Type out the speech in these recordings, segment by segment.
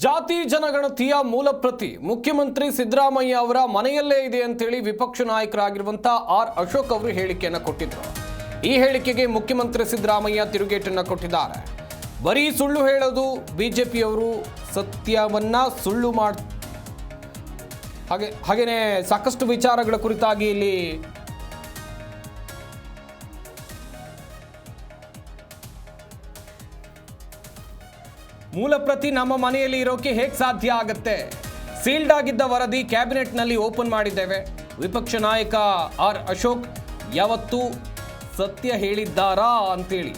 ಜಾತಿ ಜನಗಣತಿಯ ಮೂಲ ಪ್ರತಿ ಮುಖ್ಯಮಂತ್ರಿ ಸಿದ್ದರಾಮಯ್ಯ ಅವರ ಮನೆಯಲ್ಲೇ ಇದೆ ಅಂತೇಳಿ ವಿಪಕ್ಷ ನಾಯಕರಾಗಿರುವಂಥ ಆರ್ ಅಶೋಕ್ ಅವರು ಹೇಳಿಕೆಯನ್ನು ಕೊಟ್ಟಿದ್ದರು ಈ ಹೇಳಿಕೆಗೆ ಮುಖ್ಯಮಂತ್ರಿ ಸಿದ್ದರಾಮಯ್ಯ ತಿರುಗೇಟನ್ನು ಕೊಟ್ಟಿದ್ದಾರೆ. ಬರೀ ಸುಳ್ಳು ಹೇಳೋದು ಬಿಜೆಪಿಯವರು ಸತ್ಯವನ್ನ ಸುಳ್ಳು ಮಾಡ ಹಾಗೆ ಹಾಗೆಯೇ ಸಾಕಷ್ಟು ವಿಚಾರಗಳ ಕುರಿತಾಗಿ ಇಲ್ಲಿ ಮೂಲ ಪ್ರತಿ ನಮ್ಮ ಮನೆಯಲ್ಲಿ ಇರೋಕೆ ಹೇಗೆ ಸಾಧ್ಯ ಆಗತ್ತೆ? ಸೀಲ್ಡ್ ಆಗಿದ್ದ ವರದಿ ಕ್ಯಾಬಿನೆಟ್ನಲ್ಲಿ ಓಪನ್ ಮಾಡಿದ್ದೇವೆ. ವಿಪಕ್ಷ ನಾಯಕ ಆರ್ ಅಶೋಕ್, ಯಾವತ್ತೂ ಸತ್ಯ ಹೇಳಿದ್ದಾರಾ? ಅಂತೇಳಿ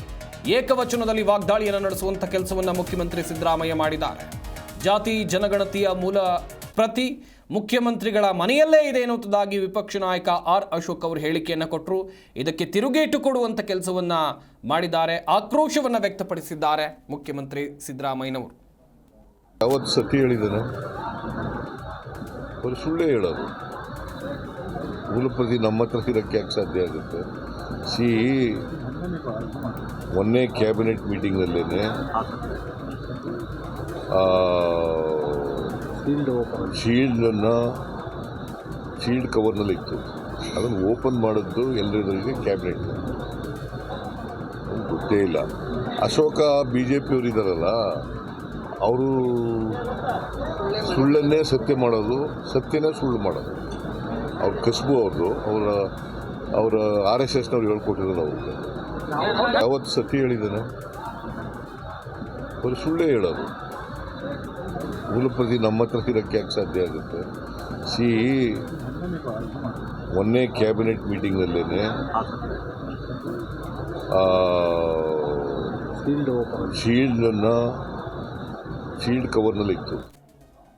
ಏಕವಚನದಲ್ಲಿ ವಾಗ್ದಾಳಿಯನ್ನು ನಡೆಸುವಂಥ ಕೆಲಸವನ್ನು ಮುಖ್ಯಮಂತ್ರಿ ಸಿದ್ದರಾಮಯ್ಯ ಮಾಡಿದ್ದಾರೆ. ಜಾತಿ, ಜನಗಣತಿಯ ಮೂಲ ಪ್ರತಿ ಮುಖ್ಯಮಂತ್ರಿಗಳ ಮನೆಯಲ್ಲೇ ಇದೆ ಎನ್ನುವುದಾಗಿ ವಿಪಕ್ಷ ನಾಯಕ ಆರ್ ಅಶೋಕ್ ಅವರು ಹೇಳಿಕೆಯನ್ನು ಕೊಟ್ಟರು ಇದಕ್ಕೆ ತಿರುಗೇಟು ಕೊಡುವಂಥ ಕೆಲಸವನ್ನು ಮಾಡಿದ್ದಾರೆ, ಆಕ್ರೋಶವನ್ನು ವ್ಯಕ್ತಪಡಿಸಿದ್ದಾರೆ ಮುಖ್ಯಮಂತ್ರಿ ಸಿದ್ದರಾಮಯ್ಯನವರು. ಯಾವತ್ತು ಸತಿ ಹೇಳಿದ್ದಾನೆ? ಅವರು ಸುಳ್ಳೇ ಹೇಳೋದು. ಮೂಲಪ್ರತಿ ನಮ್ಮ ಹತ್ರ ಇರೋಕ್ಕೆ ಯಾಕೆ ಸಾಧ್ಯ ಆಗುತ್ತೆ? ಸಿ, ಮೊನ್ನೆ ಕ್ಯಾಬಿನೆಟ್ ಮೀಟಿಂಗ್ನಲ್ಲೇ ಶೀಲ್ಡನ್ನು ಶೀಲ್ಡ್ ಕವರ್ನಲ್ಲಿ ಇತ್ತು. ಅದನ್ನು ಓಪನ್ ಮಾಡಿದ್ದು ಎಲ್ಲರಿಗೆ ಕ್ಯಾಬಿನೆಟ್ ಗೊತ್ತೇ ಇಲ್ಲ. ಅಶೋಕ ಬಿ ಜೆ ಪಿಯವರು ಇದ್ದಾರಲ್ಲ ಅವರು ಸುಳ್ಳನ್ನೇ ಸತ್ಯ ಮಾಡೋದು, ಸತ್ಯನೇ ಸುಳ್ಳು ಮಾಡೋದು. ಅವ್ರ ಕಸಬು ಅವ್ರದ್ದು ಅವರ ಅವರ ಆರ್ ಎಸ್ ಎಸ್ನವ್ರು ಹೇಳ್ಕೊಟ್ಟಿದ್ರು ಅವ್ರಿಗೆ ಯಾವತ್ತು ಸತ್ಯ ಹೇಳಿದ್ದಾನೆ? ಅವರು ಸುಳ್ಳೇ ಹೇಳೋದು. ಮೂಲಪ್ರತಿ ನಮ್ಮ ಹತ್ರ ಇರೋಕ್ಕೆ ಯಾಕೆ ಸಾಧ್ಯ ಆಗುತ್ತೆ? ಸಿ ಮೊನ್ನೆ ಕ್ಯಾಬಿನೆಟ್ ಮೀಟಿಂಗ್ನಲ್ಲೇ ಶೀಲ್ಡನ್ನು ಶೀಲ್ಡ್ ಕವರ್ನಲ್ಲಿ ಇತ್ತು